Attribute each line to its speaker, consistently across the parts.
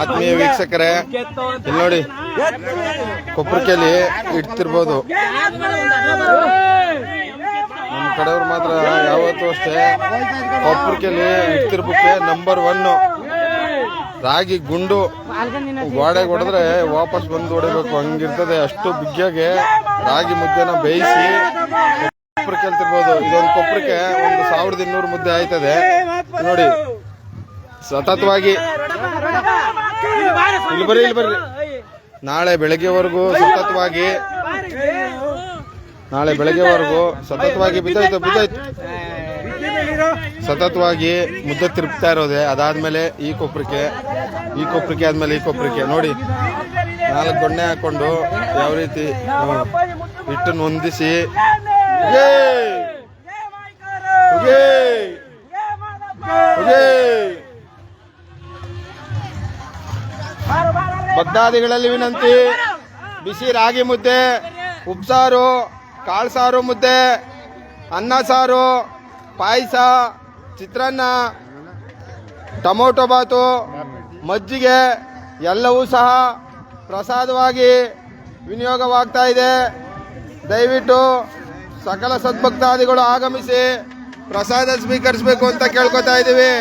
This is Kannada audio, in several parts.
Speaker 1: ಆತ್ಮೀಯ ವೀಕ್ಷಕರೇ, ಇಲ್ಲಿ ನೋಡಿ ಕೊಪ್ಪರಿಕೆಯಲ್ಲಿ ಇಡ್ತಿರ್ಬೋದು. ನಮ್ಮ ಕಡೆಯವ್ರು ಮಾತ್ರ ಯಾವತ್ತು ಅಷ್ಟೇ ಕೊಪ್ಪರಿಕೆಯಲ್ಲಿ ಇಡ್ತಿರ್ಬೇಕೆ ನಂಬರ್ ಒನ್ ರಾಗಿ ಗುಂಡು ಗೋಡೆಗೆ ಹೊಡೆದ್ರೆ ವಾಪಸ್ ಬಂದು ಹೊಡಿಬೇಕು, ಹಂಗಿರ್ತದೆ. ಅಷ್ಟು ಬಿಗ್ಗಿಯಾಗೆ ರಾಗಿ ಮುದ್ದೆನ ಬೇಯಿಸಿ ಕೊಪ್ಪರಿಕೆ ಅಂತಿರ್ಬೋದು ಇದೊಂದು ಕೊಪ್ಪರಿಕೆ ಒಂದು ಸಾವಿರದ ಇನ್ನೂರು ಮುದ್ದೆ ಆಯ್ತದೆ. ನೋಡಿ ಸತತವಾಗಿ ಇಲ್ಲಿ ಬರ್ರಿ ಇಲ್ಲಿ ಬರ್ರಿ. ನಾಳೆ ಬೆಳಗ್ಗೆವರೆಗೂ ಸತತವಾಗಿ ನಾಳೆ ಬೆಳಗ್ಗೆವರೆಗೂ ಸತತವಾಗಿ ಬಿದ್ದಾಯ್ತು ಬಿದ್ದಾಯ್ತು. ಸತತವಾಗಿ ಮುದ್ದೆ ತಿರುಗ್ತಾ ಇರೋದೆ. ಅದಾದ್ಮೇಲೆ ಈ ಕೊಪ್ಪರಿಕೆ ಈ ಕೊಪ್ಪರಿಕೆ ಆದ್ಮೇಲೆ ಈ ಕೊಪ್ಪರಿಕೆ ನೋಡಿ, ನಾಲ್ಕು ಗೊಣ್ಣೆ ಹಾಕೊಂಡು ಯಾವ ರೀತಿ ಹಿಟ್ಟು ಹಿಟ್ಟನ್ನು ಹೊಂದಿಸಿ! ಭಕ್ತಾದಿಗಳಲ್ಲಿ ವಿನಂತಿ. ಬಿಸಿ ರಾಗಿ ಮುದ್ದೆ, ಉಪ್ಸಾರು ಕಾಳು ಸಾರು ಮುದ್ದೆ, ಅನ್ನ ಸಾರು, ಪಾಯಸ, ಚಿತ್ರಾನ್ನ, ಟೊಮೊಟೊ ಬಾತು, ಮಜ್ಜಿಗೆ ಎಲ್ಲವೂ ಸಹ ಪ್ರಸಾದವಾಗಿ ವಿನಿಯೋಗವಾಗ್ತಾ ಇದೆ. ದಯವಿಟ್ಟು ಸಕಲ ಸದ್ಭಕ್ತಾದಿಗಳು ಆಗಮಿಸಿ ಪ್ರಸಾದ ಸ್ವೀಕರಿಸಬೇಕು ಅಂತ ಕೇಳ್ಕೊತಾ ಇದ್ದೀವಿ.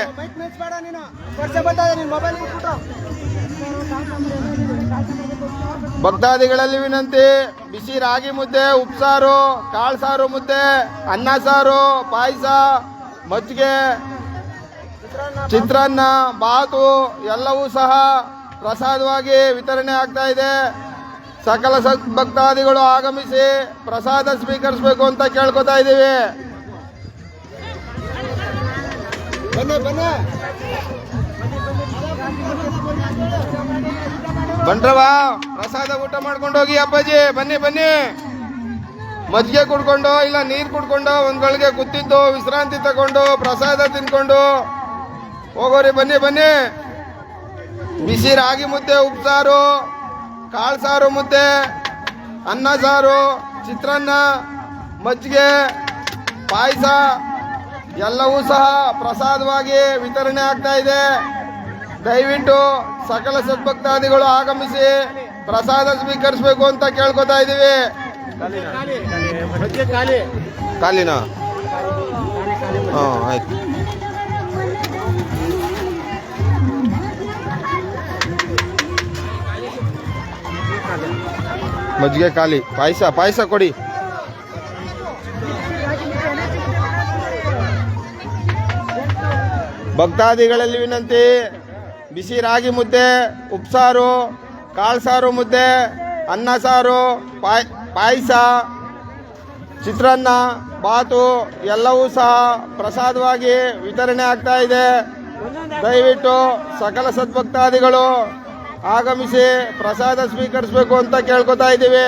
Speaker 1: ಭಕ್ತಾದಿಗಳಲ್ಲಿ ವಿನಂತಿ ಬಿಸಿ ರಾಗಿ ಮುದ್ದೆ ಉಪ್ಸಾರು ಕಾಳು ಸಾರು ಮುದ್ದೆ ಅನ್ನ ಸಾರು ಪಾಯಸ ಮಜ್ಜಿಗೆ ಚಿತ್ರಾನ್ನ ಬಾತು ಎಲ್ಲವೂ ಸಹ ಪ್ರಸಾದವಾಗಿ ವಿತರಣೆ ಆಗ್ತಾ ಇದೆ. ಸಕಲ ಭಕ್ತಾದಿಗಳು ಆಗಮಿಸಿ ಪ್ರಸಾದ ಸ್ವೀಕರಿಸಬೇಕು ಅಂತ ಕೇಳ್ಕೊತಾ ಇದ್ದೀವಿ. ಬಂಡ್ರವ ಪ್ರಸಾದ ಊಟ ಮಾಡ್ಕೊಂಡು ಹೋಗಿ ಅಪ್ಪಾಜಿ, ಬನ್ನಿ ಬನ್ನಿ. ಮಜ್ಜಿಗೆ ಕುಡ್ಕೊಂಡು, ಇಲ್ಲ ನೀರು ಕುಡ್ಕೊಂಡು ಒಂದ್ ಗಳಿಗೆ ಕೂತಿದ್ದು ವಿಶ್ರಾಂತಿ ತಗೊಂಡು, ಪ್ರಸಾದ ತಿನ್ಕೊಂಡು. ಹೋಗೋರಿ, ಬನ್ನಿ ಬನ್ನಿ. ಬಿಸಿ ರಾಗಿ ಮುದ್ದೆ ಉಪ್ಸಾರು ಕಾಳು ಸಾರು ಮುದ್ದೆ, ಅನ್ನ ಸಾರು, ಚಿತ್ರಾನ್ನ, ಮಜ್ಜಿಗೆ, ಪಾಯಸ, ಎಲ್ಲವೂ ಸಹ ಪ್ರಸಾದವಾಗಿ ವಿತರಣೆ ಆಗ್ತಾ ಇದೆ. ದಯವಿಟ್ಟು ಸಕಲ ಸದ್ಭಕ್ತಾದಿಗಳು ಆಗಮಿಸಿ ಪ್ರಸಾದ ಸ್ವೀಕರಿಸಬೇಕು ಅಂತ ಕೇಳ್ಕೊತಾ ಇದ್ದೀವಿ. ಕಾಲಿನ? ಹಾಂ, ಆಯ್ತು. ಮಜ್ಜಿಗೆ ಖಾಲಿ. ಪಾಯಸ ಪಾಯಸ ಕೊಡಿ. ಭಕ್ತಾದಿಗಳಲ್ಲಿ ವಿನಂತಿ. ಬಿಸಿ ರಾಗಿ ಮುದ್ದೆ ಉಪ್ಸಾರು ಕಾಳು ಸಾರು ಮುದ್ದೆ ಅನ್ನ ಸಾರು ಪಾಯ್ ಪಾಯಸ ಚಿತ್ರಾನ್ನ ಬಾತು ಎಲ್ಲವೂ ಸಹ ಪ್ರಸಾದವಾಗಿ ವಿತರಣೆ ಆಗ್ತಾ ಇದೆ. ದಯವಿಟ್ಟು ಸಕಲ ಸದ್ಭಕ್ತಾದಿಗಳು ಆಗಮಿಸಿ ಪ್ರಸಾದ ಸ್ವೀಕರಿಸಬೇಕು ಅಂತ ಕೇಳ್ಕೊತಾ ಇದ್ದೀವಿ.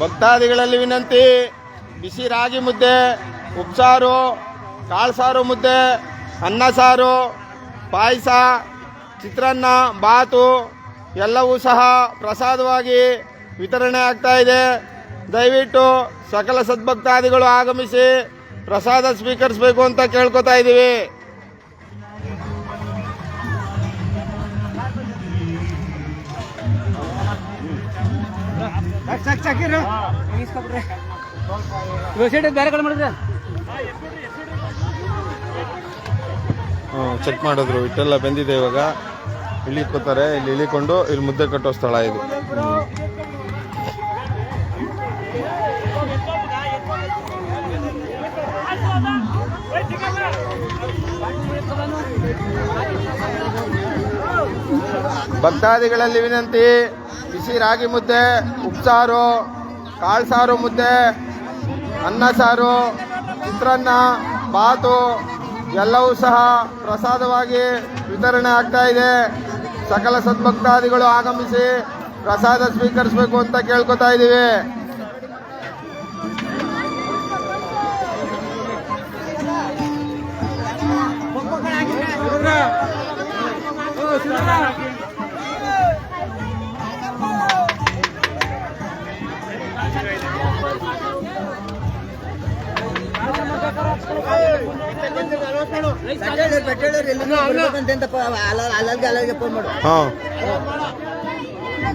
Speaker 1: ಭಕ್ತಾದಿಗಳಲ್ಲಿ ವಿನಂತಿ ಬಿಸಿ ರಾಗಿ ಮುದ್ದೆ ಉಪ್ಸಾರು ಕಾಳು ಸಾರು ಮುದ್ದೆ ಅನ್ನ ಸಾರು ಪಾಯಸ ಚಿತ್ರಾನ್ನ ಬಾತು ಎಲ್ಲವೂ ಸಹ ಪ್ರಸಾದವಾಗಿ ವಿತರಣೆ ಆಗ್ತಾ ಇದೆ. ದಯವಿಟ್ಟು ಸಕಲ ಸದ್ಭಕ್ತಾದಿಗಳು ಆಗಮಿಸಿ ಪ್ರಸಾದ ಸ್ವೀಕರಿಸಬೇಕು ಅಂತ ಕೇಳ್ಕೊತಾ ಇದ್ದೀವಿ.
Speaker 2: ಬೇರೆ ಕಡೆ ಮಾಡಿದ್ರೆ?
Speaker 1: ಚೆಕ್ ಮಾಡಿದ್ರು. ಇಟ್ಟೆಲ್ಲ ಬೆಂದಿದೆ ಇವಾಗ. ಇಳಿಕೋತಾರೆ ಇಲ್ಲಿ ಇಳಿಕೊಂಡು ಇಲ್ಲಿ ಮುದ್ದೆ ಕಟ್ಟೋ ಸ್ಥಳ ಇದು. ಭಕ್ತಾದಿಗಳಲ್ಲಿ ವಿನಂತಿ, ಬಿಸಿ ರಾಗಿ ಮುದ್ದೆ ಉಪ್ಸಾರು ಕಾಳು ಸಾರು ಮುದ್ದೆ, ಅನ್ನ ಸಾರು, ಚಿತ್ರಾನ್ನ, ಬಾತು, ಎಲ್ಲವೂ ಸಹ ಪ್ರಸಾದವಾಗಿ ವಿತರಣೆ ಆಗ್ತಾ ಇದೆ. ಸಕಲ ಸದ್ಭಕ್ತಾದಿಗಳು ಆಗಮಿಸಿ ಪ್ರಸಾದ ಸ್ವೀಕರಿಸಬೇಕು ಅಂತ ಕೇಳ್ಕೊತಾ ಇದ್ದೀವಿ.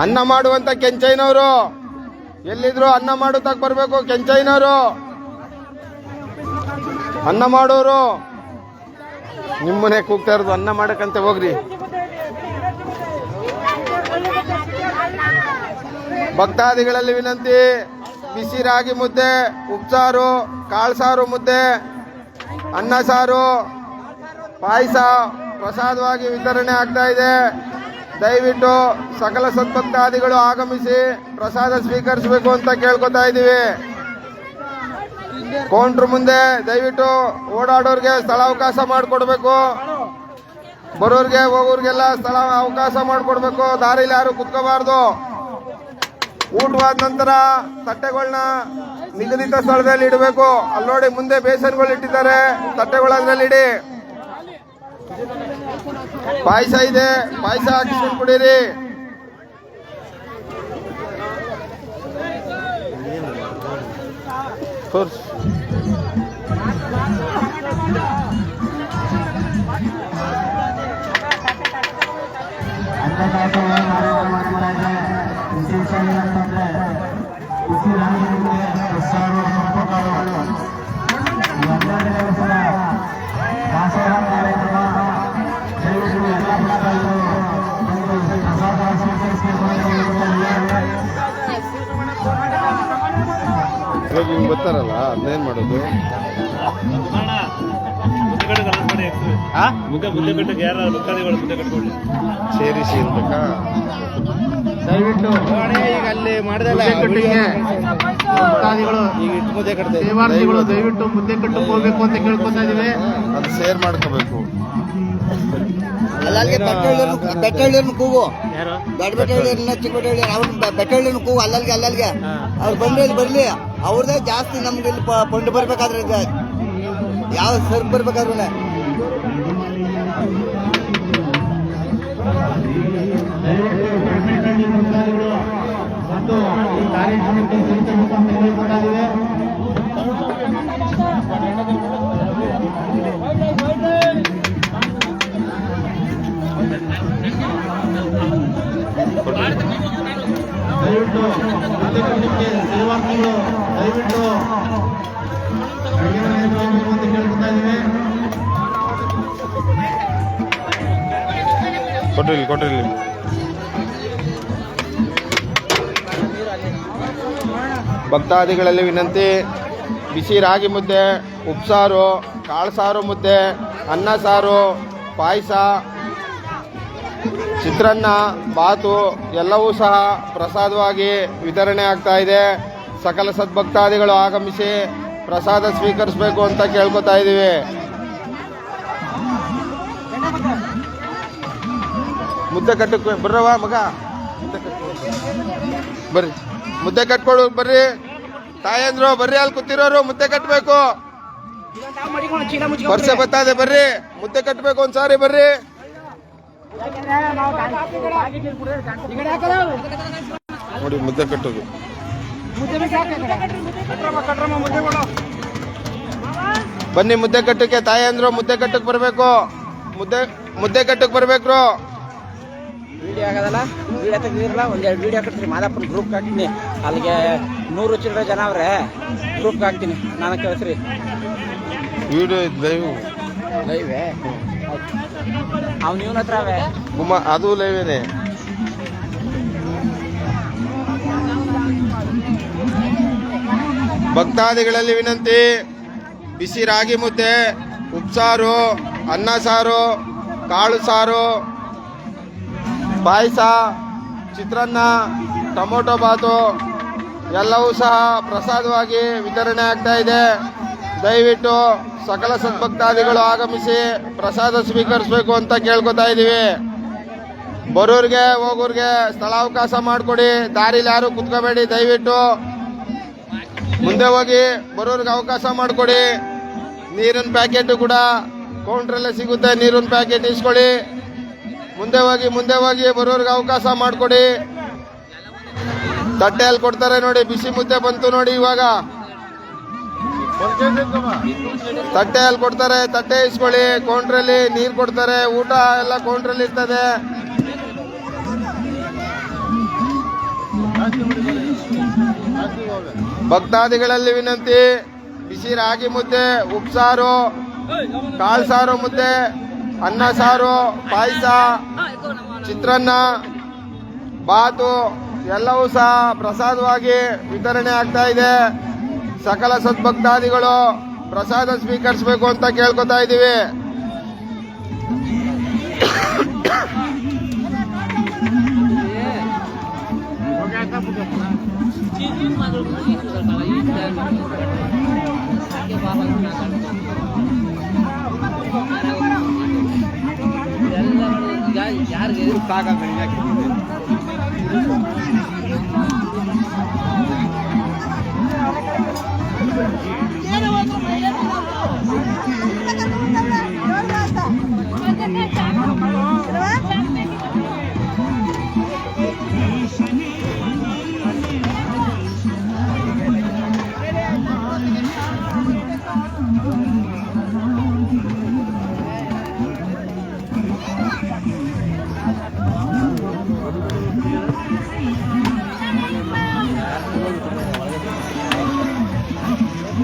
Speaker 1: ಅನ್ನ ಮಾಡುವಂತ ಕೆಂಚೈನವರು ಎಲ್ಲಿದ್ರು ಅನ್ನ ಮಾಡುತ್ತಾಗ ಬರ್ಬೇಕು ಕೆಂಚೈನವರು ಅನ್ನ ಮಾಡೋರು. ನಿಮ್ಮನೆ ಕೂಗ್ತಾ ಇರೋದು ಅನ್ನ ಮಾಡಕ್ಕಂತ ಹೋಗ್ರಿ. ಭಕ್ತಾದಿಗಳಲ್ಲಿ ವಿನಂತಿ ಬಿಸಿ ರಾಗಿ ಮುದ್ದೆ ಉಪ್ಸಾರು ಕಾಳು ಸಾರು ಮುದ್ದೆ ಅನ್ನ ಸಾರು. ಪಾಯಸ ಪ್ರಸಾದವಾಗಿ ವಿತರಣೆ ಆಗ್ತಾ ಇದೆ. ದಯವಿಟ್ಟು ಸಕಲ ಸತ್ಪತ್ತಾದಿಗಳು ಆಗಮಿಸಿ ಪ್ರಸಾದ ಸ್ವೀಕರಿಸಬೇಕು ಅಂತ ಕೇಳ್ಕೊತಾ ಇದ್ದೀವಿ. ಕೌಂಟ್ರ್ ಮುಂದೆ ದಯವಿಟ್ಟು ಓಡಾಡೋರಿಗೆ ಸ್ಥಳಾವಕಾಶ ಮಾಡಿಕೊಡ್ಬೇಕು. ಬರೋರಿಗೆ, ಹೋಗೋರಿಗೆಲ್ಲ ಸ್ಥಳ ಅವಕಾಶ ಮಾಡಿಕೊಡ್ಬೇಕು. ದಾರಿಲಿ ಯಾರು ಕುತ್ಕೋಬಾರ್ದು. ಊಟವಾದ ನಂತರ ತಟ್ಟೆಗಳನ್ನ ನಿಗದಿತ ಸ್ಥಳದಲ್ಲಿ ಇಡಬೇಕು. ಅಲ್ಲಿ ನೋಡಿ ಮುಂದೆ ಬೇಸನ್ಗಳು ಇಟ್ಟಿದ್ದಾರೆ ತಟ್ಟೆಗಳು ಅದ್ರಲ್ಲಿ ಇಡಿ. ಪಾಯಸ ಇದೆ ಪಾಯಸ ಹಾಕಿಸ್ಕೊಂಡು ಕುಡೀರಿ ತೋರ್ಸು.
Speaker 3: ವಿಶೇಷ ಏನಂತಂದ್ರೆ ದಾಸೋಹ ಕಾರ್ಯಕ್ರಮ ದಯವಿಟ್ಟು ಎಲ್ಲ ಭಕ್ತಾದಿಗಳು ಬಂದು ಪ್ರಸಾದ ಸ್ವೀಕರಿಸಬೇಕು ಅಂತ ಹೇಳ್ಕೊಳ್ತಾರೆ.
Speaker 1: ಇವಾಗ ಹಿಂಗ್ ಬರ್ತಾರಲ್ಲ ಅದನ್ನೇನ್ ಮಾಡೋದು? ಸೇರಿಸಿ ಇರ್ಬೇಕಾ?
Speaker 2: ದಯವಿಟ್ಟು. ಅಲ್ಲಿ ಮಾಡ್ದಲ್ಲ. ಸೇವಾರ್ಥಿಗಳು ದಯವಿಟ್ಟು ಮುದ್ದೆ ಕಟ್ಟಕ್ಕೆ ಹೋಗ್ಬೇಕು ಅಂತ ಕೇಳ್ಕೊತಾ ಇದೀವಿ
Speaker 1: ಅದು ಶೇರ್ ಮಾಡ್ಕೋಬೇಕು.
Speaker 4: ಅಲ್ಲಲ್ಲಿಗೆ ಬೆಟ್ಟಳ್ಳಿಯರ್ನ ಕೂಗು.
Speaker 5: ಯಾರು?
Speaker 4: ದೊಡ್ಡ ಬೆಟ್ಟಳ್ಳಿಯರ್ನ ಚಿಕ್ಕ ಬೆಟ್ಟಳ್ಳಿ ಅವ್ರನ್ನ ಬೆಟ್ಟಳ್ಳಿಯರ್ನ ಕೂಗು. ಅಲ್ಲಲ್ಲಿಗೆ ಅಲ್ಲಲ್ಲಿಗೆ. ಅವ್ರು ಬಂದ್ರೆ ಇಲ್ಲಿ ಬರ್ಲಿ. ಅವ್ರದೇ ಜಾಸ್ತಿ ನಮ್ಗೆ ಇಲ್ಲಿ ಪ- ಪಂಡು ಬರ್ಬೇಕಾದ್ರೆ ಇದೆ. ಯಾವ ಸರ್ ಬರ್ಬೇಕಾದ್ರೂ
Speaker 3: ಭಕ್ತಾದಿಗಳು ಮತ್ತು ಈ ಕಾರ್ಯಕ್ರಮಕ್ಕೆ ಹೇಳ್ಕೊಳ್ತಾ ಇದ್ದೀವಿ. ದಯವಿಟ್ಟು ಕಾರ್ಯಕ್ರಮಕ್ಕೆ ಸೇವಾರ್ಥಿಗಳು ದಯವಿಟ್ಟು ಅಂತ ಕೇಳ್ಕೊತಾ ಇದ್ದೀವಿ
Speaker 1: ಕೊಟ್ರಿ ಇಲ್ಲಿ, ಭಕ್ತಾದಿಗಳಲ್ಲಿ ವಿನಂತಿ. ಬಿಸಿ ರಾಗಿ ಮುದ್ದೆ, ಉಪ್ಸಾರು ಕಾಳು ಸಾರು ಮುದ್ದೆ, ಅನ್ನ ಸಾರು, ಪಾಯಸ, ಚಿತ್ರಾನ್ನ, ಬಾತು ಎಲ್ಲವೂ ಸಹ ಪ್ರಸಾದವಾಗಿ ವಿತರಣೆ ಆಗ್ತಾ ಇದೆ. ಸಕಲ ಸದ್ಭಕ್ತಾದಿಗಳು ಆಗಮಿಸಿ ಪ್ರಸಾದ ಸ್ವೀಕರಿಸಬೇಕು ಅಂತ ಕೇಳ್ಕೊತಾ ಇದ್ದೀವಿ. ಮುದ್ದೆ ಕಟ್ಟಕ್ಕೆ ಬರ್ರವ ಮಗ. ಬರ್ರಿ. ಮುದ್ದೆ ಕಟ್ಕೊಡು ಬರ್ರಿ. ತಾಯಂದ್ರು, ಬರ್ರಿ ಅಲ್ಲಿ ಕೂತಿರೋರು, ಮುದ್ದೆ ಕಟ್ಟಬೇಕು ವರ್ಷ ಬತ್ತಾದೆ, ಬರ್ರಿ. ಮುದ್ದೆ ಕಟ್ಟಬೇಕು ಒಂದ್ಸಾರಿ, ಬರ್ರಿ. ನೋಡಿ, ಮುದ್ದೆ ಕಟ್ಟೋದು. ಬನ್ನಿ, ಮುದ್ದೆ ಕಟ್ಟಕ್ಕೆ ತಾಯಂದ್ರು, ಮುದ್ದೆ ಕಟ್ಟಕ್ಕೆ ಬರ್ಬೇಕು. ಮುದ್ದೆ ಮುದ್ದೆ ಕಟ್ಟಕ್ಕೆ ಬರ್ಬೇಕು
Speaker 2: ವಿಡಿಯೋ ಆಗೋದಲ್ಲ? ವಿಡಿಯೋ ತೆಗ್ದಿರಲ್ಲ ಒಂದೆರಡು ವಿಡಿಯೋ ಹಾಕ್ತೀನಿ ಮಾದಪ್ಪನ ಗ್ರೂಪ್ ಹಾಕ್ತೀನಿ. ಅಲ್ಲಿಗೆ ನೂರು ಚಿಲ್ಲರೆ ಜನ ಅವ್ರೆ. ಗ್ರೂಪ್ ಹಾಕ್ತೀನಿ. ನಾನು ಕೇಳ್ತೀರಿ?
Speaker 1: ವಿಡಿಯೋ ಇದು ಲೈವ್
Speaker 2: ಲೈವೇ ಅವ್ನು ಇವನ ಹತ್ರ ಅವೇ?
Speaker 1: ಅದು ಲೈವೇನೆ ಭಕ್ತಾದಿಗಳಲ್ಲಿ ವಿನಂತಿ. ಬಿಸಿ ರಾಗಿ ಮುದ್ದೆ ಉಪ್ಸಾರು ಅನ್ನ ಸಾರು ಕಾಳು ಸಾರು. ಪಾಯಸ, ಚಿತ್ರಾನ್ನ, ಟೊಮೊಟೊ ಬಾತು ಎಲ್ಲವೂ ಸಹ ಪ್ರಸಾದವಾಗಿ ವಿತರಣೆ ಆಗ್ತಾ ಇದೆ. ದಯವಿಟ್ಟು ಸಕಲ ಸದ್ಭಕ್ತಾದಿಗಳು ಆಗಮಿಸಿ ಪ್ರಸಾದ ಸ್ವೀಕರಿಸಬೇಕು ಅಂತ ಕೇಳ್ಕೊತಾ ಇದ್ದೀವಿ ಬರೋರಿಗೆ, ಹೋಗೋರಿಗೆ ಸ್ಥಳಾವಕಾಶ ಮಾಡಿಕೊಡಿ, ದಾರಿಲಿ ಯಾರು ಕುತ್ಕೋಬೇಡಿ, ದಯವಿಟ್ಟು. ಮುಂದೆ ಹೋಗಿ ಬರೋರಿಗೆ ಅವಕಾಶ ಮಾಡಿಕೊಡಿ. ನೀರಿನ ಪ್ಯಾಕೆಟ್ ಕೂಡ ಕೌಂಟ್ರಲ್ಲೇ ಸಿಗುತ್ತೆ, ನೀರಿನ ಪ್ಯಾಕೆಟ್ ಇಸ್ಕೊಳ್ಳಿ. ಮುಂದೆ ಹೋಗಿ ಮುಂದೆ ಹೋಗಿ ಬರೋರಿಗೆ ಅವಕಾಶ ಮಾಡಿಕೊಡಿ. ತಟ್ಟೆಯಲ್ಲಿ ಕೊಡ್ತಾರೆ ನೋಡಿ, ಬಿಸಿ ಮುದ್ದೆ ಬಂತು ನೋಡಿ ಇವಾಗ. ತಟ್ಟೆಯಲ್ಲಿ ಕೊಡ್ತಾರೆ, ತಟ್ಟೆ ಇಸ್ಕೊಳ್ಳಿ ಕೌಂಟ್ರಲ್ಲಿ ನೀರು ಕೊಡ್ತಾರೆ, ಊಟ ಎಲ್ಲ ಕೌಂಟ್ರಲ್ಲಿ ಇರ್ತದೆ. ಭಕ್ತಾದಿಗಳಲ್ಲಿ ವಿನಂತಿ, ಬಿಸಿ ರಾಗಿ ಮುದ್ದೆ, ಉಪ್ಸಾರು, ಕಾಳು ಸಾರು ಮುದ್ದೆ. ಅನ್ನ, ಸಾರು, ಪಾಯಸ, ಚಿತ್ರಾನ್ನ, ಬಾತು, ಎಲ್ಲವೂ ಸಹ ಪ್ರಸಾದವಾಗಿ ವಿತರಣೆ ಆಗ್ತಾ ಇದೆ. ಸಕಲ ಸದ್ಭಕ್ತಾದಿಗಳು ಪ್ರಸಾದ ಸ್ವೀಕರಿಸಬೇಕು ಅಂತ ಕೇಳ್ಕೊತಾ ಇದ್ದೀವಿ. यार यार का का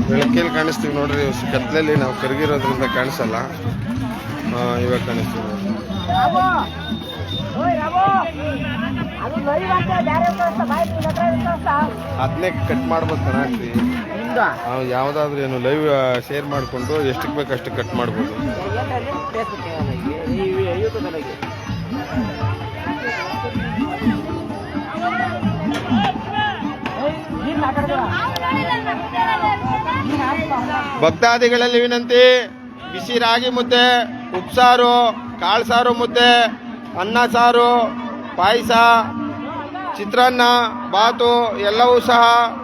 Speaker 1: ಬೆಳಕಲ್ಲಿ ಕಾಣಿಸ್ತೀವಿ ನೋಡ್ರಿ ಕತ್ತಲಲ್ಲಿ ನಾವು ಕರಗಿರೋದ್ರಿಂದ ಕಾಣಿಸಲ್ಲ ಇವಾಗ ಕಾಣಿಸ್ತೀವಿ. ಅದನ್ನೇ ಕಟ್ ಮಾಡ್ಬೋದು ಚೆನ್ನಾಗಿ ಯಾವ್ದಾದ್ರು ಏನು ಲೈವ್ ಶೇರ್ ಮಾಡಿಕೊಂಡು ಎಷ್ಟಕ್ಕೆ ಬೇಕು ಅಷ್ಟಕ್ಕೆ ಕಟ್ ಮಾಡ್ಬೋದು ಭಕ್ತಾದಿಗಳಲ್ಲಿ ವಿನಂತಿ, ಬಿಸಿ ರಾಗಿ ಮುದ್ದೆ, ಉಪ್ಸಾರು ಕಾಳು ಸಾರು ಮುದ್ದೆ, ಅನ್ನ ಸಾರು, ಪಾಯಸ, ಚಿತ್ರಾನ್ನ, ಬಾತು ಎಲ್ಲವೂ ಸಹ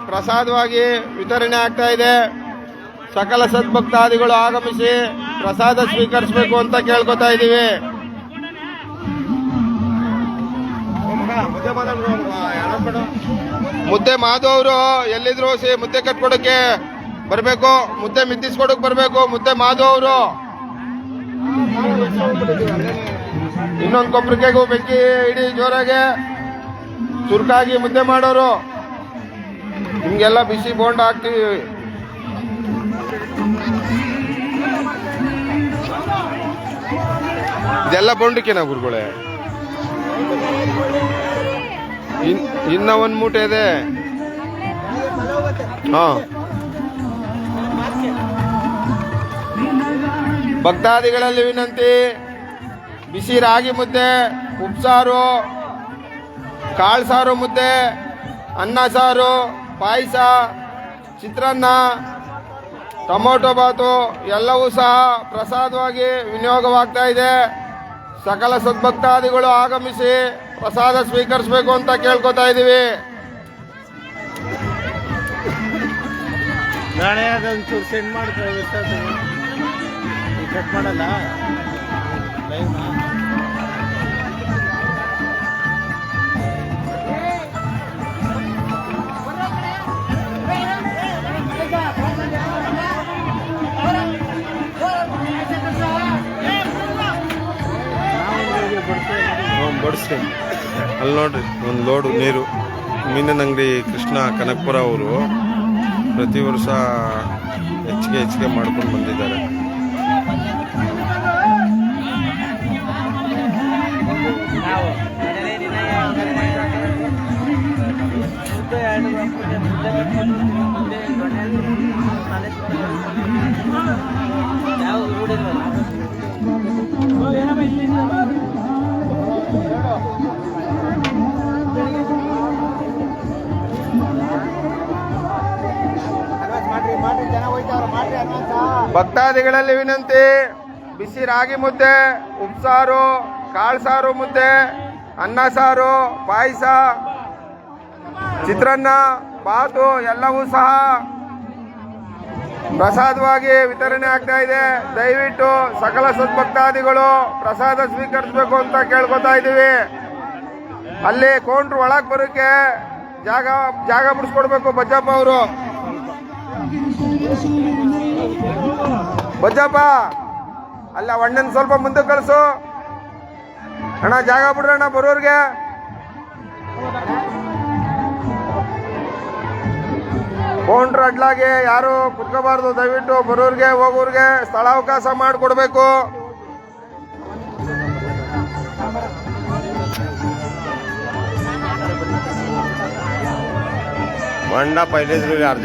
Speaker 1: ಪ್ರಸಾದವಾಗಿ ವಿತರಣೆ ಆಗ್ತಾ ಇದೆ. ಸಕಲ ಸದ್ಭಕ್ತಾದಿಗಳು ಆಗಮಿಸಿ ಪ್ರಸಾದ ಸ್ವೀಕರಿಸಬೇಕು ಅಂತ ಕೇಳ್ಕೊತಾ ಇದ್ದೀವಿ. ಮುದ್ದೆ ಮಾಧು ಅವರು ಎಲ್ಲಿದ್ರು ಸಿ ಮುದ್ದೆ ಕಟ್ಕೊಡಕ್ಕೆ ಬರಬೇಕು, ಮುದ್ದೆ ಮಿತ್ತಿಸ್ಕೊಡಕ್ ಬರಬೇಕು, ಮುದ್ದೆ ಮಾಧು ಅವರು. ಇನ್ನೊಂದು ಕೊಬ್ಬರಿಕೆಗೂ ಬೆಂಕಿ ಇಡೀ ಜೋರಾಗೆ ಚುರುಕಾಗಿ ಮುದ್ದೆ ಮಾಡೋರು. ನಿಮ್ಗೆಲ್ಲ ಬಿಸಿ ಬೋಂಡ ಹಾಕ್ತೀವಿ. ಇದೆಲ್ಲ ಬೋಂಡಕ್ಕೆನಾ ಗುರುಗಳೇ? ಇನ್- ಇನ್ನ ಒಂದ್ ಮೂಟೆ ಇದೆ. ಹಾ. ಭಕ್ತಾದಿಗಳಲ್ಲಿ ವಿನಂತಿ. ಬಿಸಿ ರಾಗಿ ಮುದ್ದೆ ಉಪ್ಸಾರು ಕಾಳು ಸಾರು ಮುದ್ದೆ, ಅನ್ನ ಸಾರು, ಪಾಯಸ, ಚಿತ್ರಾನ್ನ, ಟೊಮೊಟೊ ಬಾತು ಎಲ್ಲವೂ ಸಹ ಪ್ರಸಾದವಾಗಿ ವಿನಿಯೋಗವಾಗ್ತಾ ಇದೆ. ಸಕಲ ಸದ್ಭಕ್ತಾದಿಗಳು ಆಗಮಿಸಿ ಪ್ರಸಾದ ಸ್ವೀಕರಿಸಬೇಕು ಅಂತ ಕೇಳ್ಕೊತಾ ಇದ್ದೀವಿ.
Speaker 5: ನಾಳೆ ಅದೊಂದು ಸೆಂಡ್ ಮಾಡ್ತಾರೆ ಕಟ್ ಮಾಡಲ್ಲ. ಲೈವ್ನ
Speaker 1: ಅಲ್ಲಿ ನೋಡ್ರಿ, ಒಂದು ಲೋಡು ನೀರು. ಮೀನಿನ ಅಂಗಡಿ ಕೃಷ್ಣ ಕನಕಪುರ ಅವರು ಪ್ರತಿ ವರ್ಷ ಹೆಚ್ಚಿಗೆ ಹೆಚ್ಚಿಗೆ ಮಾಡ್ಕೊಂಡು ಬಂದಿದ್ದಾರೆ. ಭಕ್ತಾದಿಗಳಲ್ಲಿ ವಿನಂತಿ ಬಿಸಿ ರಾಗಿ ಮುದ್ದೆ ಉಪ್ಸಾರು ಕಾಳು ಸಾರು ಮುದ್ದೆ ಅನ್ನ ಸಾರು ಪಾಯಸ ಚಿತ್ರಾನ್ನ. ಬಾತು ಎಲ್ಲವೂ ಸಹ ಪ್ರಸಾದವಾಗಿ ವಿತರಣೆ ಆಗ್ತಾ ಇದೆ. ದಯವಿಟ್ಟು ಸಕಲ ಸದ್ಭಕ್ತಾದಿಗಳು ಪ್ರಸಾದ ಸ್ವೀಕರಿಸಬೇಕು ಅಂತ ಕೇಳ್ಕೊತಾ ಇದ್ದೀವಿ. ಅಲ್ಲಿ ಕೌಂಟ್ರ್ ಒಳಗೆ ಬರೋಕೆ ಜಾಗ ಜಾಗ ಬಿಡಿಸ್ಕೊಡ್ಬೇಕು ಬಜ್ಜಪ್ಪ ಅವರು. ಬಜ್ಜಪ್ಪ, ಅಲ್ಲ ಅಣ್ಣನ ಸ್ವಲ್ಪ ಮುಂದೆ ಕಳಿಸು. ಅಣ್ಣ ಜಾಗ ಬಿಡ್ರಣ್ಣ ಬರೋರ್ಗೆ. ಕೌಂಟ್ರ್ ಅಡ್ಲಾಗೆ ಯಾರು ಕುತ್ಕೋಬಾರ್ದು ದಯವಿಟ್ಟು ಬರೋರ್ಗೆ ಹೋಗೋರ್ಗೆ ಸ್ಥಳಾವಕಾಶ ಮಾಡಿಕೊಡ್ಬೇಕು. ಮಂಡಪ ಇಲ್ಲಿದ್ರು ಅರ್ಧ